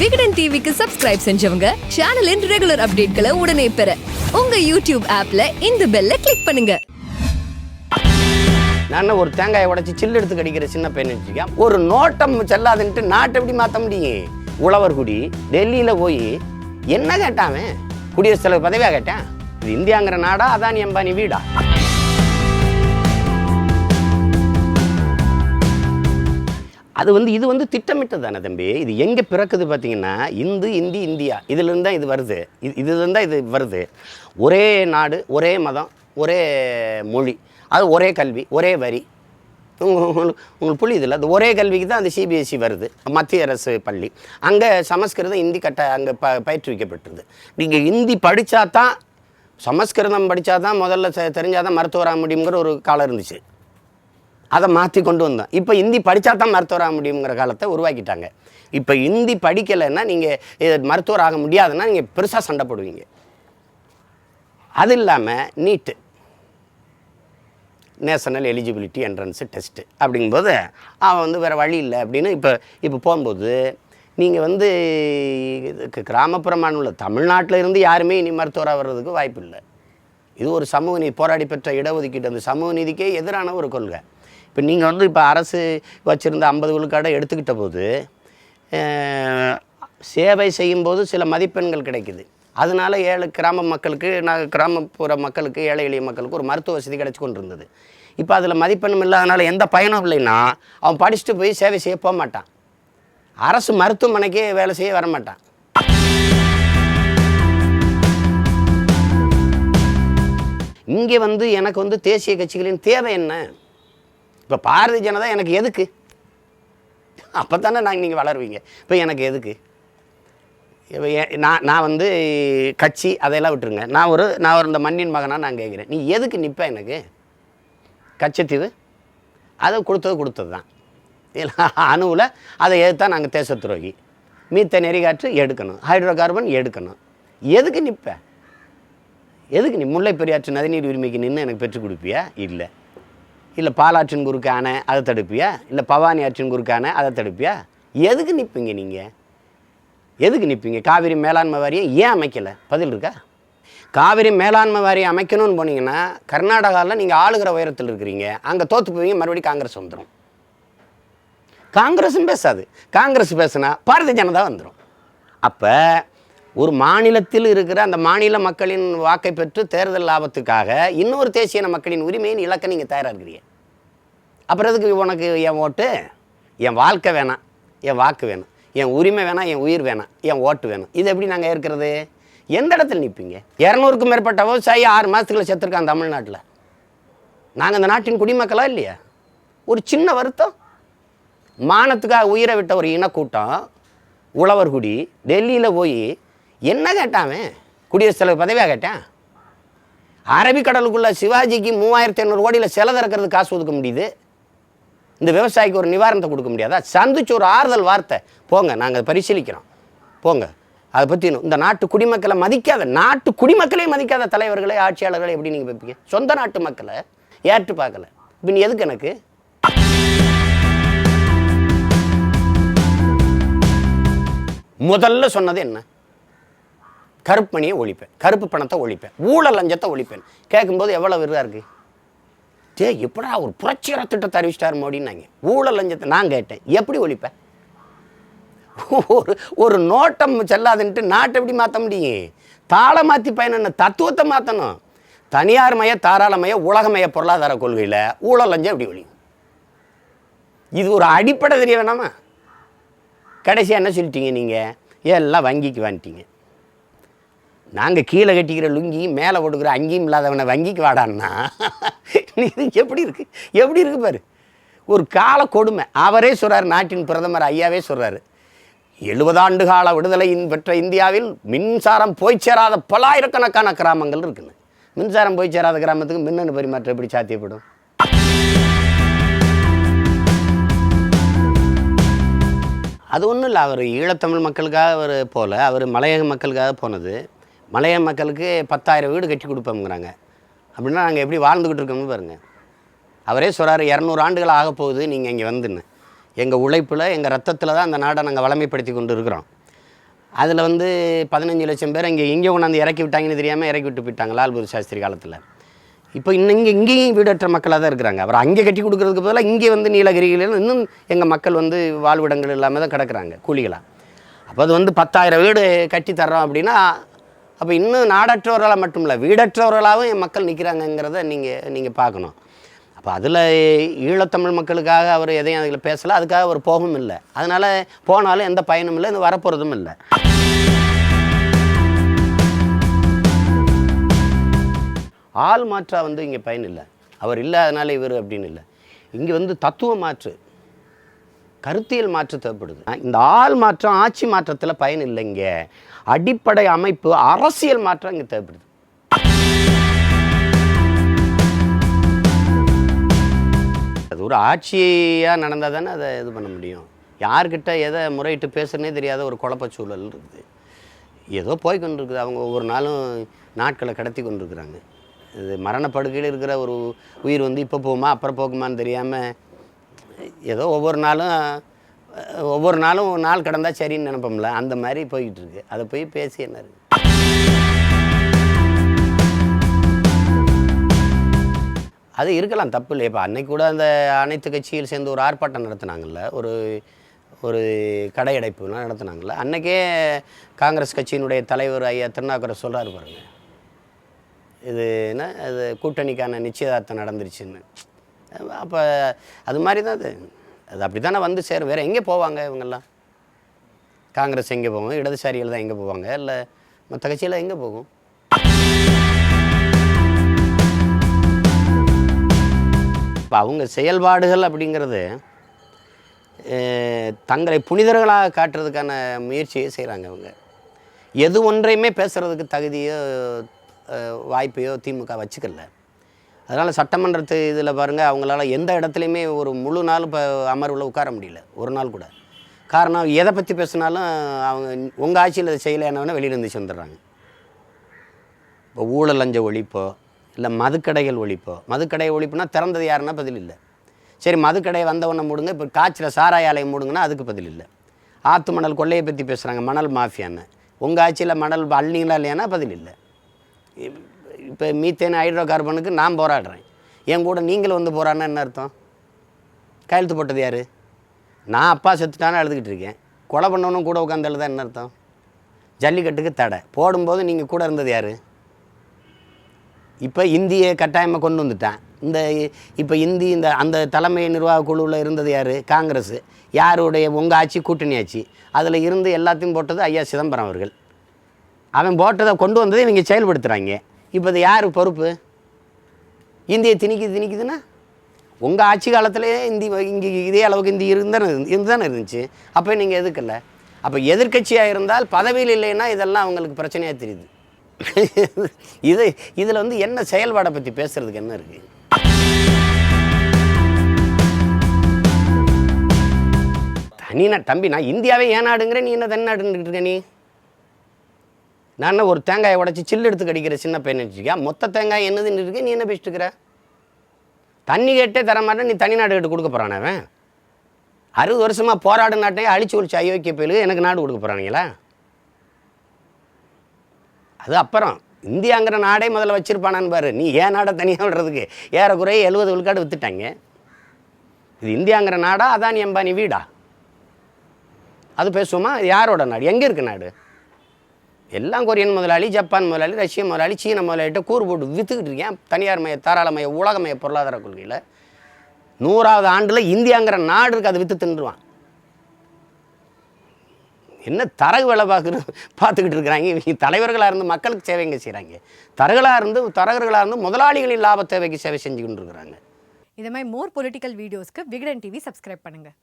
விகடன் டிவிக்கு சப்ஸ்கிரைப் செஞ்சவங்க சேனலின் ரெகுலர் அப்டேட்களை உடனே பெற உங்க யூடியூப் ஆப்ல இந்த பெல்ல கிளிக் பண்ணுங்க. நான் ஒரு தேங்காயை உடைச்சி சில்லு எடுத்து கடிக்கிற சின்ன பையன் வச்சுக்கேன் ஒரு நோட்டம் செல்லாதுன்ட்டு நாட்டை எப்படி மாற்ற முடியும்? உழவர்குடி டெல்லியில் போய் என்ன கேட்டான் குடியரசு குடியரசுத் தலைவர் பதவியாக கேட்டேன்? இது இந்தியாங்கிற நாடா அதானி அம்பானி வீடா? அது வந்து இது வந்து திட்டமிட்டது தானே தம்பி? இது எங்கே பிறக்குது பார்த்தீங்கன்னா இந்து இந்தி இந்தியா. இதுலேருந்து தான் இது வருது. இது இதுலேருந்து தான் இது வருது. ஒரே நாடு ஒரே மதம் ஒரே மொழி அது ஒரே கல்வி ஒரே வரி. உங்களுக்கு உங்களுக்கு புரியுதில்ல அது ஒரே கல்விக்கு தான் அந்த சிபிஎஸ்சி வருது. மத்திய அரசு பள்ளி. அங்கே சமஸ்கிருதம் இந்தி கட்ட அங்கே ப பயிற்றுவிக்கப்பட்டிருது. நீங்கள் இந்தி படித்தா தான் சமஸ்கிருதம் படித்தா தான் முதல்ல தெரிஞ்சாதான் தான் மருத்துவராக முடியுங்கிற ஒரு காலம் இருந்துச்சு. அதை மாற்றி கொண்டு வந்தோம். இப்போ இந்தி படித்தா தான் மருத்துவர் ஆக முடியுங்கிற காலத்தை உருவாக்கிட்டாங்க. இப்போ இந்தி படிக்கலைன்னா நீங்கள் மருத்துவர் ஆக முடியாதுன்னா நீங்கள் பெருசாக சண்டை போடுவீங்க. அது இல்லாமல் NEET national eligibility entrance test அப்படிங்கும்போது அவன் வந்து வேறு வழி இல்லை அப்படின்னு இப்போ இப்போ போகும்போது நீங்கள் வந்து இதுக்கு கிராமப்புற மாநில தமிழ்நாட்டில் இருந்து யாருமே இனி மருத்துவராக வர்றதுக்கு வாய்ப்பு இல்லை. இது ஒரு சமூக நீதி போராடி பெற்ற இடஒதுக்கீடு. அந்த சமூக நீதிக்கே எதிரான ஒரு கொள்கை. இப்போ நீங்கள் வந்து இப்போ அரசு வச்சுருந்த ஐம்பது விழுக்காடை எடுத்துக்கிட்ட போது சேவை செய்யும்போது சில மதிப்பெண்கள் கிடைக்குது. அதனால ஏழு கிராம மக்களுக்கு நான் கிராமப்புற மக்களுக்கு ஏழை எளிய மக்களுக்கு ஒரு மருத்துவ வசதி கிடைச்சி கொண்டு இருந்தது இப்போ அதில் மதிப்பெண்ணும் இல்லாதனால எந்த பயனும் இல்லைன்னா அவன் படிச்சுட்டு போய் சேவை செய்ய போக மாட்டான். அரசு மருத்துவமனைக்கே வேலை செய்ய வர மாட்டான். இங்கே வந்து எனக்கு வந்து தேசிய கட்சிகளின் தேவை என்ன? இப்போ பாரதிய ஜனதா எனக்கு எதுக்கு? அப்போ தானே நாங்கள் நீங்கள் வளருவீங்க. இப்போ எனக்கு எதுக்கு? நான் நான் வந்து கட்சி அதையெல்லாம் விட்டுருங்க. நான் ஒரு நான் ஒரு இந்த மண்ணின் மகனாக நான் கேட்குறேன் நீ எதுக்கு நிற்ப எனக்கு? கச்சத்தீவு? அதை கொடுத்தது கொடுத்தது தான் இல்லை அணுவில் அதை எதுத்தா நாங்கள் தேச துரோகி மீத்த நெறிகாற்று எடுக்கணும். ஹைட்ரோ கார்பன் எடுக்கணும். எதுக்கு நிற்ப எதுக்கு நீ முல்லை பெரியாற்று நதிநீர் உரிமைக்கு நின்று எனக்கு பெற்றுக் கொடுப்பியா? இல்லை. இல்லை பாலாற்றின் குறுக்கான அதை தடுப்பியா? இல்லை பவானி ஆற்றின் குறுக்கான அதை தடுப்பியா? எதுக்கு நிற்பீங்க நீங்கள் எதுக்கு நிற்பீங்க காவிரி மேலாண்மை வாரியம் ஏன் அமைக்கலை? பதில் இருக்கா? காவிரி மேலாண்மை வாரியம் அமைக்கணும்னு போனீங்கன்னா கர்நாடகாவில் நீங்கள் ஆளுகிற உயரத்தில் இருக்கிறீங்க. அங்கே தோற்று போவீங்க மறுபடியும் காங்கிரஸ் வந்துடும் காங்கிரஸும் பேசாது. காங்கிரஸ் பேசுனா பாரதிய ஜனதா வந்துடும் அப்போ ஒரு மாநிலத்தில் இருக்கிற அந்த மாநில மக்களின் வாக்கை பெற்று தேர்தல் லாபத்துக்காக இன்னொரு தேசிய மக்களின் உரிமையின் இலக்க நீங்கள் தயாராக இருக்கிறீங்க அப்புறம் எதுக்கு உனக்கு என் ஓட்டு? என் வாழ்க்கை வேணாம். என் வாக்கு வேணும். என் உரிமை வேணாம். என் உயிர் வேணாம். என் ஓட்டு வேணும். இது எப்படி நாங்கள் இருக்கிறது எந்த இடத்துல நிற்பீங்க இரநூறுக்கும் மேற்பட்ட விவசாயி ஆறு மாதத்துக்குள்ள செத்துருக்கான் தமிழ்நாட்டில். நாங்கள் அந்த நாட்டின் குடிமக்களா இல்லையா? ஒரு சின்ன வருத்தம். மானத்துக்காக உயிரை விட்ட ஒரு இனக்கூட்டம் உழவர்குடி டெல்லியில் போய் என்ன கேட்டான் குடியரசுத் தலைவர் பதவியாக கேட்டேன்? அரபிக்கடலுக்குள்ள சிவாஜிக்கு மூவாயிரத்தி ஐநூறு கோடியில் செலவு இறக்கிறது காசு ஒதுக்க முடியுது. இந்த விவசாயிக்கு ஒரு நிவாரணத்தை கொடுக்க முடியாதா? சந்திச்சு ஒரு ஆறுதல் வார்த்தை. போங்க நாங்கள் பரிசீலிக்கிறோம். போங்க. அதை பற்றி இந்த நாட்டு குடிமக்களை மதிக்காத நாட்டு குடிமக்களே மதிக்காத தலைவர்களை ஆட்சியாளர்களை எப்படி நீங்கள் பார்ப்பீங்க சொந்த நாட்டு மக்களை ஏற்று பார்க்கல. இப்போ நீ எதுக்கு எனக்கு? முதல்ல சொன்னது என்ன? கருப்பு மணியை ஒழிப்பேன் கருப்பு பணத்தை ஒழிப்பேன் ஊழல் லஞ்சத்தை ஒழிப்பேன். கேட்கும்போது எவ்வளோ விருதாக இருக்குது டே எப்படா ஒரு புரட்சிகர திட்டத்தை அறிவிச்சிட்டார் மோடின்னாங்க. ஊழல் லஞ்சத்தை நான் கேட்டேன். எப்படி ஒழிப்பேன்? ஒரு ஒரு நோட்டம் செல்லாதுன்ட்டு நாட்டை எப்படி மாற்ற முடியும்? தாளை மாற்றி பயணம் தத்துவத்தை மாற்றணும் தனியார் மய தாராளமய உலகமய பொருளாதார கொள்கையில் ஊழல் லஞ்சம் எப்படி ஒழியும்? இது ஒரு அடிப்படை தெரிய வேணாமா? கடைசியாக என்ன சொல்லிட்டீங்க நீங்கள் எல்லாம் வங்கிக்கு வந்துட்டீங்க நாங்கள் கீழே கட்டிக்கிற லுங்கி மேலே போட்டுக்கிற அங்கேயும் இல்லாதவனை வங்கிக்கு வாடான்னா இது எப்படி இருக்குது எப்படி இருக்கு பாரு? ஒரு கால கொடுமை. அவரே சொல்கிறார் நாட்டின் பிரதமர் ஐயாவே சொல்கிறாரு எழுபது ஆண்டு கால விடுதலையின் பெற்ற இந்தியாவில் மின்சாரம் போய் சேராத பல்லாயிரக்கணக்கான கிராமங்கள் இருக்குன்னு. மின்சாரம் போய் சேராத கிராமத்துக்கு மின்னணு பரிமாற்றம் எப்படி சாத்தியப்படும்? அது ஒன்றும் இல்லை. அவர் ஈழத்தமிழ் மக்களுக்காக அவர் போல அவர் மலையக மக்களுக்காக போனது. மலைய மக்களுக்கு பத்தாயிரம் வீடு கட்டி கொடுப்போம்ங்கிறாங்க. அப்படின்னா நாங்கள் எப்படி வாழ்ந்துக்கிட்டு இருக்கோம்னு பாருங்கள் அவரே சொல்கிறாரு இரநூறு ஆண்டுகள் ஆக போகுது நீங்கள் இங்கே வந்துன்னு. எங்கள் உழைப்பில் எங்கள் ரத்தத்தில் தான் அந்த நாடை நாங்கள் வளமைப்படுத்தி கொண்டு இருக்கிறோம். அதில் வந்து பதினஞ்சு லட்சம் பேர் இங்கே இங்கே கொண்டாந்து இறக்கி விட்டாங்கன்னு தெரியாமல் இறக்கி விட்டு போயிட்டாங்க லால்பூர் சாஸ்திரி காலத்தில். இப்போ இன்னும் இங்கே இங்கேயும் வீடற்ற மக்களாக தான் இருக்கிறாங்க. அப்புறம் அங்கே கட்டி கொடுக்குறதுக்கு பதிலாக இங்கே வந்து நீலகிரிகளில் இன்னும் எங்கள் மக்கள் வந்து வாழ்விடங்கள் இல்லாமல் தான் கிடக்கிறாங்க கூலிகளாக அப்போ அது வந்து பத்தாயிரம் வீடு கட்டி தர்றோம் அப்படின்னா அப்போ இன்னும் நாடற்றவர்களாக மட்டும் இல்லை வீடற்றவர்களாகவும் என் மக்கள் நிற்கிறாங்கங்கிறத நீங்கள் நீங்கள் பார்க்கணும். அப்போ அதில் ஈழத்தமிழ் மக்களுக்காக அவர் எதையும் அதில் பேசலை அதுக்காக அவர் போகவும் இல்லை. அதனால் போனாலும் எந்த பயனும் இல்லை இந்த வரப்போகிறதும் இல்லை. ஆள் மாற்றா வந்து இங்கே பயன் இல்லை. அவர் இல்லை அதனால் இவர் அப்படின்னு இல்லை. இங்கே வந்து தத்துவ மாற்று. கருத்தியல் மாற்றம் தேவைப்படுது. இந்த ஆள் மாற்றம் ஆட்சி மாற்றத்தில் பயன் இல்லைங்க. அடிப்படை அமைப்பு அரசியல் மாற்றம் இங்கே தேவைப்படுது. அது ஒரு ஆட்சியாக நடந்தால் தானே அதை இது பண்ண முடியும். யார்கிட்ட எதை முறையிட்டு பேசுறனே தெரியாத ஒரு குழப்ப சூழல் இருக்குது. ஏதோ போய் கொண்டிருக்குது. அவங்க ஒவ்வொரு நாளும் நாட்களை கடத்தி கொண்டிருக்கிறாங்க. இது மரணப்படுக்கையில் இருக்கிற ஒரு உயிர் வந்து இப்போ போகுமா அப்புறம் போகுமான்னு தெரியாமல் ஏதோ ஒவ்வொரு நாளும் ஒவ்வொரு நாளும் ஒரு நாள் கடந்தால் சரின்னு நினைப்போம்ல அந்த மாதிரி போய்கிட்டுருக்கு. அதை போய் பேசி என்ன அது இருக்கலாம் தப்பு இல்லை இப்போ அன்னைக்கு கூட அந்த அனைத்து கட்சியில் சேர்ந்து ஒரு ஆர்ப்பாட்டம் நடத்துனாங்கல்ல ஒரு ஒரு கடையடைப்புலாம் நடத்துனாங்கல்ல அன்னைக்கே காங்கிரஸ் கட்சியினுடைய தலைவர் ஐயா திருநாக்கரை சொல்கிறாரு பாருங்க. இது என்ன? அது கூட்டணிக்கான நிச்சயதார்த்தம் நடந்துருச்சுன்னு. அப்போ அது மாதிரி தான் அது. அது அப்படி தானே வந்து சேரும். வேறு எங்கே போவாங்க இவங்கெல்லாம்? காங்கிரஸ் எங்கே போவாங்க? இடதுசாரிகள் தான் எங்கே போவாங்க? இல்லை மற்ற கட்சியெல்லாம் எங்கே போகும்? இப்போ அவங்க செயல்பாடுகள் அப்படிங்கிறது தங்களை புனிதர்களாக காட்டுறதுக்கான முயற்சியை செய்கிறாங்க அவங்க. எது ஒன்றையுமே பேசுகிறதுக்கு தகுதியோ வாய்ப்பையோ திமுக வச்சுக்கல. அதனால் சட்டமன்றத்து இதில் பாருங்கள் அவங்களால எந்த இடத்துலையுமே ஒரு முழு நாள் இப்போ அமர்வில் உட்கார முடியல ஒரு நாள் கூட. காரணம் எதை பற்றி பேசினாலும் அவங்க உங்கள் ஆட்சியில் செய்யலை செய்யலையானவனே வெளியில இருந்துச்சு வந்துடுறாங்க இப்போ ஊழல் லஞ்ச ஒழிப்போ இல்லை மதுக்கடைகள் ஒழிப்போ மதுக்கடை ஒழிப்புனா திறந்தது யாருன்னா பதில் இல்லை. சரி மதுக்கடை வந்தவொன்னே மூடுங்க இப்போ காய்ச்சல சாராய ஆலயம் மூடுங்கன்னா அதுக்கு பதில் இல்லை. ஆற்று மணல் கொள்ளையை பற்றி பேசுகிறாங்க மணல் மாஃபியான்னு. உங்கள் ஆட்சியில் மணல் அள்ளிங்களா இல்லையானா பதில் இல்லை. இப்போ மீத்தேன் ஹைட்ரோ கார்பனுக்கு நான் போராடுறேன். என் கூட நீங்களும் வந்து போராடினா என்ன அர்த்தம்? கையெழுத்து போட்டது யார்? நான் அப்பா செத்துட்டான்னு அழுதுகிட்டு இருக்கேன். கொலை பண்ணவனும் கூட உட்காந்து எழுத என்ன அர்த்தம்? ஜல்லிக்கட்டுக்கு தடை. போடும்போது நீங்கள் கூட இருந்தது யார்? இப்போ இந்தியை கட்டாயமாக கொண்டு வந்துட்டான். இந்த இப்போ இந்தி இந்த அந்த தலைமை நிர்வாக குழுவில் இருந்தது யார்? காங்கிரஸ். யாருடைய உங்கள் ஆட்சி கூட்டணி ஆட்சி? அதில் இருந்து எல்லாத்தையும் போட்டது ஐயா சிதம்பரம் அவர்கள். அவன் போட்டதை கொண்டு வந்ததை இவங்க செயல்படுத்துகிறாங்க இப்போ அது யார் பொறுப்பு? இந்தியை திணிக்கி திணிக்குதுன்னா? உங்கள் ஆட்சி காலத்திலே இந்தி இங்கே இதே அளவுக்கு இந்தி இருந்தானே இருந்தானே இருந்துச்சு. அப்போ நீங்கள் எதுக்கல அப்போ எதிர்க்கட்சியாக இருந்தால் பதவியில் இல்லைன்னா இதெல்லாம் அவங்களுக்கு பிரச்சனையாக தெரியுது. இது இதில் வந்து என்ன செயல்பாடை பற்றி பேசுகிறதுக்கு என்ன இருக்குது தனி தம்பி நான் இந்தியாவே ஏன் நாடுங்கிற நீ என்ன தனி நாடுன்னு இருக்க நீ? நான் என்ன ஒரு தேங்காயை உடைச்சி சில்லு எடுத்து கடிக்கிற சின்ன பையன் வச்சுக்கியா மொத்த தேங்காய் என்னதுன்னு இருக்கு நீ என்ன பேசிட்டு இருக்கிற தண்ணி கேட்டே தர மாட்டேன் நீ தனி நாடு கேட்டு கொடுக்க போகிறான் அவன்? அறுபது வருஷமாக போராடு நாட்டையே அழிச்சு ஒழிச்சு அயோக்கிய பயலுக்கு எனக்கு நாடு கொடுக்க போகிறானுங்களா அது அப்புறம் இந்தியாங்கிற நாடே முதல்ல வச்சுருப்பானான்னு பாரு. நீ ஏன் நாடை தனியாக விடுறதுக்கு? ஏறக்குறைய எழுபது விழுக்காடு வித்துட்டாங்க. இது இந்தியாங்கிற நாடா எம்பா அம்பானி வீடா? அது பேசுவோமா? இது யாரோட நாடு? எங்கே இருக்கு நாடு? எல்லாம் கொரியன் முதலாளி ஜப்பான் முதலாளி ரஷ்ய முதலாளி சீன முதலாளிகிட்ட கூறு போட்டு விற்றுக்கிட்டு இருக்கேன். தனியார் மய தாராளமய உலகமய பொருளாதார கொள்கையில் நூறாவது ஆண்டில் இந்தியாங்கிற நாடு இருக்கு அதை விற்று தின்றுவான் என்ன தரகு வேலை பார்க்குறது பார்த்துக்கிட்டு இருக்கிறாங்க. இவங்க தலைவர்களாக இருந்து மக்களுக்கு சேவைங்க செய்கிறாங்க தரகளாக இருந்து தரகர்களாக இருந்து முதலாளிகளின் லாப தேவைக்கு சேவை செஞ்சுக்கிட்டு இருக்கிறாங்க. இதே மாதிரி மோர் பொலிட்டிக்கல் வீடியோஸ்க்கு விகடன் டிவி சப்ஸ்கிரைப் பண்ணுங்கள்